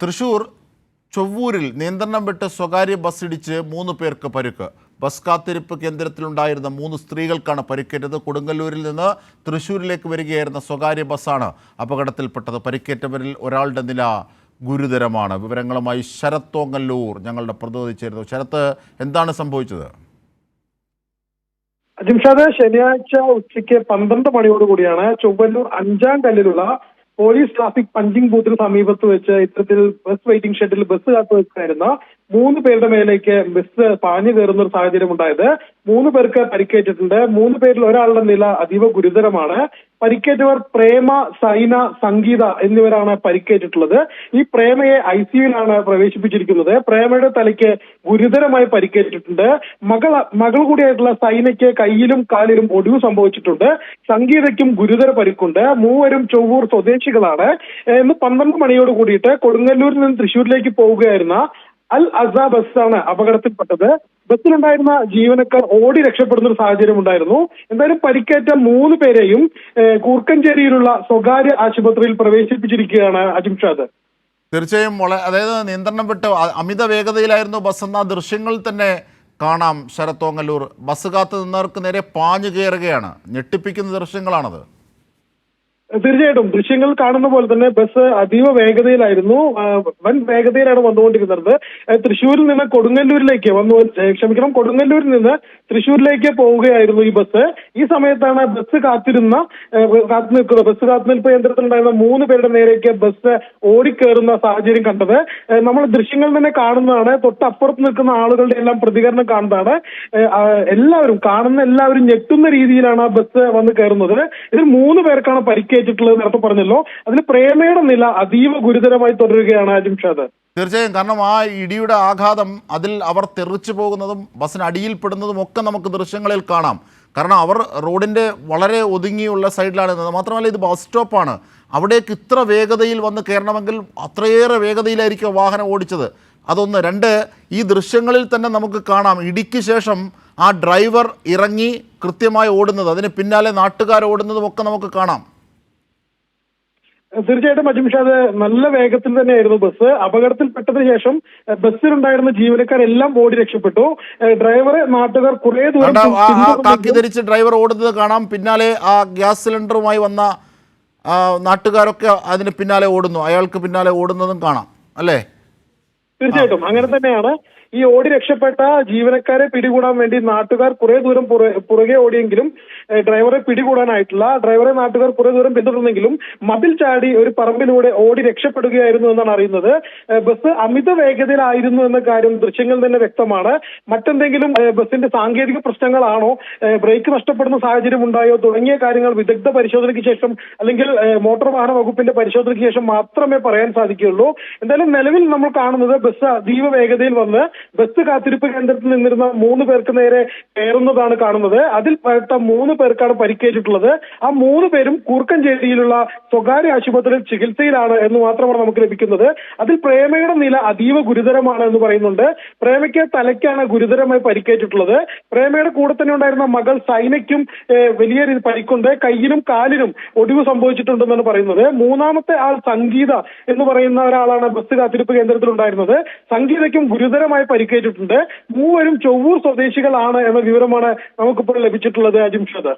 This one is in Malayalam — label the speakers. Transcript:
Speaker 1: തൃശൂർ ചൊവ്വൂരിൽ നിയന്ത്രണം വിട്ട് സ്വകാര്യ ബസ് ഇടിച്ച് മൂന്ന് പേർക്ക് പരുക്ക്. ബസ് കാത്തിരിപ്പ് കേന്ദ്രത്തിലുണ്ടായിരുന്ന മൂന്ന് സ്ത്രീകൾക്കാണ് പരിക്കേറ്റത്. കൊടുങ്ങല്ലൂരിൽ നിന്ന് തൃശ്ശൂരിലേക്ക് വരികയായിരുന്ന സ്വകാര്യ ബസ്സാണ് അപകടത്തിൽപ്പെട്ടത്. പരിക്കേറ്റവരിൽ ഒരാളുടെ നില ഗുരുതരമാണ്. വിവരങ്ങളുമായി ശരത് തോങ്ങല്ലൂർ ഞങ്ങളുടെ പ്രതിനിധി ചേരുന്നു. ശരത്ത് എന്താണ് സംഭവിച്ചത്?
Speaker 2: അജിംഷാദ് ശനിയാഴ്ച ഉച്ചയ്ക്ക് പന്ത്രണ്ട് മണിയോടുകൂടിയാണ് ചൊവ്വല്ലൂർ അഞ്ചാം കല്ലിലുള്ള പോലീസ് ട്രാഫിക് പഞ്ചിംഗ് ബൂത്തിന് സമീപത്ത് വെച്ച് ഇത്തരത്തിൽ ബസ് വെയിറ്റിംഗ് ഷെഡിൽ ബസ് കാത്തു വെച്ചായിരുന്ന മൂന്ന് പേരുടെ മേലേക്ക് ബസ് പാഞ്ഞു കയറുന്ന ഒരു സാഹചര്യം ഉണ്ടായത് മൂന്ന് പേർക്ക് പരിക്കേറ്റിട്ടുണ്ട്. മൂന്ന് പേരിൽ ഒരാളുടെ നില അതീവ ഗുരുതരമാണ്. പരിക്കേറ്റവർ പ്രേമ സൈന സംഗീത എന്നിവരാണ് പരിക്കേറ്റിട്ടുള്ളത്. ഈ പ്രേമയെ ഐ സിയുവിലാണ് പ്രവേശിപ്പിച്ചിരിക്കുന്നത്. പ്രേമയുടെ തലയ്ക്ക് ഗുരുതരമായി പരിക്കേറ്റിട്ടുണ്ട്. മകൾ മകൾ കൂടിയായിട്ടുള്ള സൈനയ്ക്ക് കയ്യിലും കാലിലും ഒടിവ് സംഭവിച്ചിട്ടുണ്ട്. സംഗീതയ്ക്കും ഗുരുതര പരിക്കുണ്ട്. മൂവരും ചൊവ്വൂർ സ്വദേശികളാണ്. ഇന്ന് പന്ത്രണ്ട് മണിയോട് കൂടിയിട്ട് കൊടുങ്ങല്ലൂരിൽ നിന്ന് തൃശ്ശൂരിലേക്ക് പോവുകയായിരുന്ന അൽ അസ ബസ്സാണ് അപകടത്തിൽപ്പെട്ടത്. ബസ്സിലുണ്ടായിരുന്ന ജീവനക്കാർ ഓടി രക്ഷപ്പെടുന്ന ഒരു സാഹചര്യം ഉണ്ടായിരുന്നു. എന്തായാലും പരിക്കേറ്റ മൂന്ന് പേരെയും കൂർക്കഞ്ചേരിയിലുള്ള സ്വകാര്യ ആശുപത്രിയിൽ പ്രവേശിപ്പിച്ചിരിക്കുകയാണ് അജിംഷാദ്
Speaker 1: തീർച്ചയായും വളരെ അതായത് നിയന്ത്രണം വിട്ട് അമിത വേഗതയിലായിരുന്നു ബസ് എന്ന ദൃശ്യങ്ങൾ തന്നെ കാണാം ശരത്തോങ്ങല്ലൂർ ബസ് കാത്തു നിന്നവർക്ക് നേരെ പാഞ്ഞു കയറുകയാണ്. ഞെട്ടിപ്പിക്കുന്ന ദൃശ്യങ്ങളാണത്.
Speaker 2: തീർച്ചയായിട്ടും. ദൃശ്യങ്ങൾ കാണുന്ന പോലെ തന്നെ ബസ് അതീവ വേഗതയിലായിരുന്നു. വൻ വേഗതയിലാണ് വന്നുകൊണ്ടിരുന്നത്. തൃശ്ശൂരിൽ നിന്ന് കൊടുങ്ങല്ലൂരിലേക്ക് വന്നു. ക്ഷമിക്കണം കൊടുങ്ങല്ലൂരിൽ നിന്ന് തൃശ്ശൂരിലേക്ക് പോവുകയായിരുന്നു ഈ ബസ് ഈ സമയത്താണ് ബസ് കാത്തിരുന്ന കാത്തു നിൽക്കുന്നത്. ബസ് കാത്തുനിൽപ്പ് യന്ത്രത്തിലുണ്ടായിരുന്ന മൂന്ന് പേരുടെ നേരേക്ക് ബസ് ഓടിക്കേറുന്ന സാഹചര്യം കണ്ടത്. നമ്മൾ ദൃശ്യങ്ങൾ തന്നെ കാണുന്നതാണ്. തൊട്ടപ്പുറത്ത് നിൽക്കുന്ന ആളുകളുടെ എല്ലാം പ്രതികരണം കാണുന്നതാണ്. എല്ലാവരും കാണുന്ന എല്ലാവരും ഞെട്ടുന്ന രീതിയിലാണ് ആ ബസ് വന്ന് കയറുന്നത്. ഇതിൽ മൂന്ന് പേർക്കാണ് പരിക്കേറ്റിട്ടുള്ളത് നേരത്തെ പറഞ്ഞല്ലോ. അതിൽ പ്രേമയുടെ നില അതീവ ഗുരുതരമായി തുടരുകയാണ് അജിംഷാദ്
Speaker 1: തീർച്ചയായും. കാരണം ആ ഇടിയുടെ ആഘാതം അതിൽ അവർ തെറിച്ചു പോകുന്നതും ബസ്സിന് അടിയിൽപ്പെടുന്നതും ഒക്കെ നമുക്ക് ദൃശ്യങ്ങളിൽ കാണാം. കാരണം അവർ റോഡിന്റെ വളരെ ഒതുങ്ങിയുള്ള സൈഡിലാണ് നിന്നത്. മാത്രമല്ല ഇത് ബസ് സ്റ്റോപ്പാണ്. അവിടേക്ക് ഇത്ര വേഗതയിൽ വന്ന് കയറണമെങ്കിൽ അത്രയേറെ വേഗതയിലായിരിക്കും വാഹനം ഓടിച്ചത്. അതൊന്ന്. രണ്ട് ഈ ദൃശ്യങ്ങളിൽ തന്നെ നമുക്ക് കാണാം. ഇടിക്ക് ശേഷം ആ ഡ്രൈവർ ഇറങ്ങി കൃത്യമായി ഓടുന്നത്. അതിന് പിന്നാലെ നാട്ടുകാർ ഓടുന്നതും ഒക്കെ നമുക്ക് കാണാം.
Speaker 2: തീർച്ചയായിട്ടും അജിംഷാദ് നല്ല വേഗത്തിൽ തന്നെയായിരുന്നു ബസ്. അപകടത്തിൽപ്പെട്ടതിന് ശേഷം ബസ്സിലുണ്ടായിരുന്ന ജീവനക്കാരെല്ലാം ഓടി രക്ഷപ്പെട്ടു. ഡ്രൈവർ ഡ്രൈവറെ നാട്ടുകാർ കുറെ ദൂരം
Speaker 1: കാക്കി ധരിച്ച് ഡ്രൈവർ ഓടുന്നത് കാണാം. പിന്നാലെ ആ ഗ്യാസ് സിലിണ്ടറുമായി വന്ന നാട്ടുകാരൊക്കെ അതിന് പിന്നാലെ ഓടുന്നു. അയാൾക്ക് പിന്നാലെ ഓടുന്നതും കാണാം. അല്ലേ?
Speaker 2: തീർച്ചയായിട്ടും. അങ്ങനെ തന്നെയാണ്. ഈ ഓടി രക്ഷപ്പെട്ട ജീവനക്കാരെ പിടികൂടാൻ വേണ്ടി നാട്ടുകാർ കുറെ ദൂരം പുറ- പുറകെ ഓടിയെങ്കിലും ഡ്രൈവറെ പിടികൂടാനായിട്ടില്ല. ഡ്രൈവറെ നാട്ടുകാർ കുറെ ദൂരം പിന്തുടർന്നെങ്കിലും മതിൽ ചാടി ഒരു പറമ്പിലൂടെ ഓടി രക്ഷപ്പെടുകയായിരുന്നു എന്നാണ് അറിയുന്നത്. ബസ് അമിത വേഗതയിലായിരുന്നു എന്ന കാര്യം ദൃശ്യങ്ങൾ തന്നെ വ്യക്തമാണ്. മറ്റെന്തെങ്കിലും ബസിന്റെ സാങ്കേതിക പ്രശ്നങ്ങളാണോ ബ്രേക്ക് നഷ്ടപ്പെടുന്ന സാഹചര്യം ഉണ്ടായോ തുടങ്ങിയ കാര്യങ്ങൾ വിദഗ്ധ പരിശോധനയ്ക്ക് ശേഷം അല്ലെങ്കിൽ മോട്ടോർ വാഹന വകുപ്പിന്റെ പരിശോധനയ്ക്ക് ശേഷം മാത്രമേ പറയാൻ സാധിക്കുകയുള്ളൂ. എന്തായാലും നിലവിൽ നമ്മൾ കാണുന്നത് ബസ് അതീവ വേഗതയിൽ വന്ന് ബസ് കാത്തിരിപ്പ് കേന്ദ്രത്തിൽ നിന്നിരുന്ന മൂന്ന് പേർക്ക് നേരെ കയറുന്നതാണ് കാണുന്നത്. അതിൽ പെട്ട മൂന്ന് പേർക്കാണ് പരിക്കേറ്റിട്ടുള്ളത്. ആ മൂന്ന് പേരും കൂർക്കഞ്ചേരിയിലുള്ള സ്വകാര്യ ആശുപത്രിയിൽ ചികിത്സയിലാണ് എന്ന് മാത്രമാണ് നമുക്ക് ലഭിക്കുന്നത്. അതിൽ പ്രേമയുടെ നില അതീവ ഗുരുതരമാണ് എന്ന് പറയുന്നുണ്ട്. പ്രേമയ്ക്ക് തലയ്ക്കാണ് ഗുരുതരമായി പരിക്കേറ്റിട്ടുള്ളത്. പ്രേമയുടെ കൂടെ തന്നെ ഉണ്ടായിരുന്ന മകൾ സൈനയ്ക്കും വലിയ പരിക്കുണ്ട്. കയ്യിലും കാലിനും ഒടിവ് സംഭവിച്ചിട്ടുണ്ടെന്നാണ് പറയുന്നത്. മൂന്നാമത്തെ ആൾ സംഗീത എന്ന് പറയുന്ന ഒരാളാണ് ബസ് കാത്തിരിപ്പ് കേന്ദ്രത്തിൽ ഉണ്ടായിരുന്നത് സംഗീതയ്ക്കും ഗുരുതരമായി പരിക്കേറ്റിട്ടുണ്ട്. മൂവരും ചൊവ്വൂർ സ്വദേശികളാണ് എന്ന വിവരമാണ് നമുക്കിപ്പോൾ ലഭിച്ചിട്ടുള്ളത് അജിംഷദ്